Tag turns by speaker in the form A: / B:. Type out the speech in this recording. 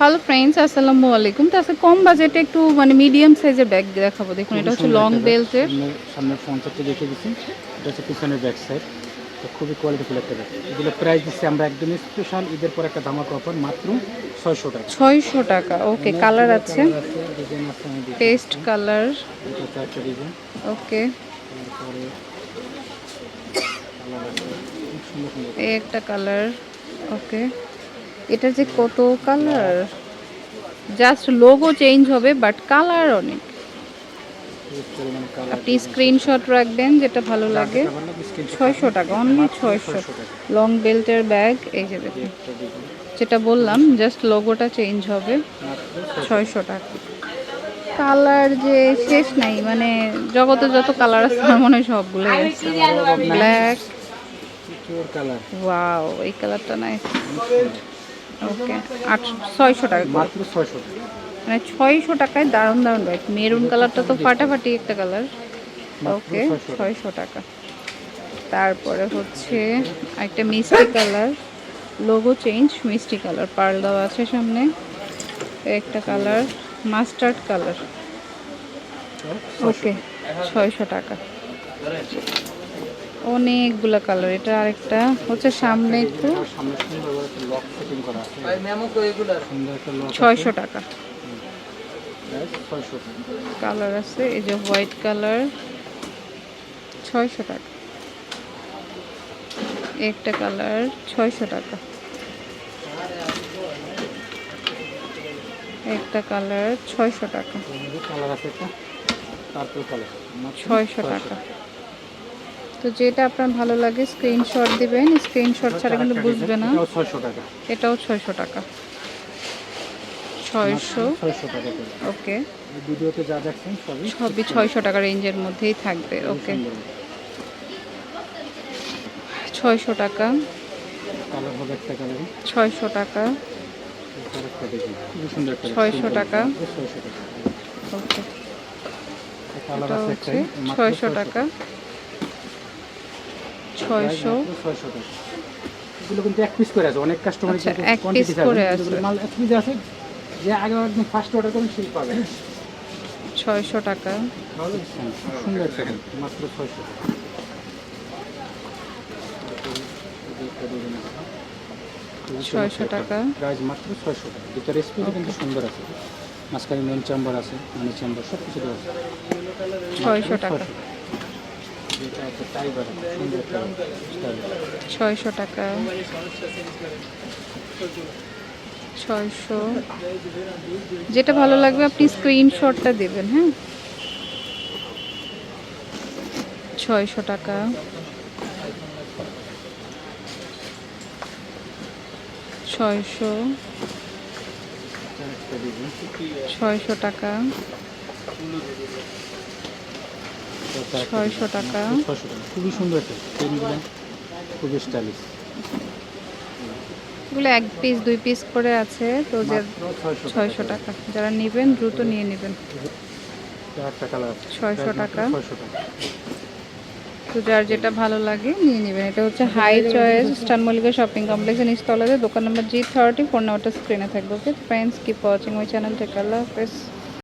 A: Hello friends আসসালামু আলাইকুম তো আজকে কম বাজেটে একটু মানে মিডিয়াম সাইজের ব্যাগ দেখাবো। দেখুন এটা হচ্ছে লং বেল্টের
B: সামনে ফ্রন্টটা দেখে দিচ্ছি। এটা হচ্ছে পিছনের ব্যাক সাইড তো খুবই কোয়ালিটিফুল একটা ব্যাগ এগুলো প্রাইস দিচ্ছি আমরা একদম স্পেশাল ঈদের পর একটা ধামাকা অফার মাত্র ছয়শো টাকা।
A: ছয়শো টাকা। ওকে কালার আছে। পেস্ট কালার ওকে এই একটা কালার ওকে এটা যে কত কালার জাস্ট লোগো চেঞ্জ হবে বাট কালার অনেক। আপনি স্ক্রিনশট রাখবেন যেটা ভালো লাগে। ছয়শো টাকা অনলি ছয়শো। লং বেল্টের ব্যাগ এই যে দেখুন। যেটা বললাম জাস্ট লোগোটা চেঞ্জ হবে ছয়শো টাকা। কালার যে শেষ নাই মানে জগতে যত কালার আছে আমার মনে হয় সবগুলোই আছে। ব্ল্যাক ওয়াও এই কালারটা নাই ওকে। আট ছয়শো টাকা
B: মাত্র ছয়শো
A: মানে ছয়শো টাকায় দারুণ দারুণ ব্যাগ মেরুন কালারটা তো ফাটাফাটি একটা কালার। ওকে ছয়শো টাকা। তারপরে হচ্ছে একটা মিষ্টি কালার। লোগো চেঞ্জ মিষ্টি কালার। পার্ল দেওয়া আছে সামনে। একটা কালার মাস্টার্ড কালার। ওকে ছয়শো টাকা। অনেকগুলো কালার। এটা আরেকটা হচ্ছে সামনে একটু।
B: সেটিং করা আছে?
A: ছয়শো টাকা। কালার আছে এই যে হোয়াইট কালার ছয়শো টাকা। একটা কালার ছয়শো টাকা। একটা কালার ছয়শো টাকা।
B: কালার আছে একটা কালার।
A: ছয়শো টাকা। তো যেটা আপনার ভালো লাগে স্ক্রিনশট দিবেন। স্ক্রিনশট ছাড়া কিন্তু বুঝবে না। এটাও ছয়শো টাকা। ছয়শো ওকে।
B: ভিডিওতে যা দেখছেন সবই
A: ছয়শো টাকা। রেঞ্জের মধ্যেই থাকবে। ওকে। ছয়শো টাকা। ছয়শো টাকা।
B: কালারটা দেখুন খুবই সুন্দর একটা
A: 600 টাকা।
B: ছয়শো টাকা।
A: ওকে। ছয়শো টাকা। ছয়শো।
B: এগুলো কিন্তু এক পিস করে আছে অনেক কাস্টমার
A: আচ্ছা, এক করে আছে।
B: মাল এক পিস আছে যে আগে ফার্স্ট অর্ডার সেই
A: ছয়শো টাকা।
B: সুন্দর মাত্র ছয়শো। টাকা
A: ছয়শো টাকা।
B: প্রাইস মাত্র ছয়শো টাকা। ভিতরে স্পেসও কিন্তু সুন্দর আছে। মাঝখানে মেন চেম্বার আছে মানি চেম্বার সব কিছু আছে।
A: ছয়শো টাকা
B: যেটা আছে টাইগার সুন্দর একটা স্টাইল
A: ছয়শো টাকা। ছয়শো। যেটা ভালো লাগবে, আপনি স্ক্রিনশটটা দেবেন হ্যাঁ? ছয়শো টাকা। ছয়শো। ছয়শো টাকা। ছয়শো টাকা।
B: ছয়শো টাকা। খুবই সুন্দর একটা পেনগুলো। খুবই স্টাইলিশ
A: এগুলো এক পিস দুই পিস করে আছে। তো যে ছয়শো টাকা যারা নেবেন দ্রুত নিয়ে নেবেন।
B: একটা কালার আছে।
A: 600 টাকা।
B: ছয়শো টাকা।
A: তো যার যেটা ভালো লাগে নিয়ে নেবেন। এটা হচ্ছে হাই চয়েস স্টান মল্লিকা শপিং কমপ্লেক্সের নিচতলাতে দোকান নম্বর জি থার্টি ফোন নাম্বারটা স্ক্রিনে থাকবে ওকে ফ্রেন্ডস কিপ ওয়াচিং ওই চ্যানেল থেকে আল্লাহ হাফেজ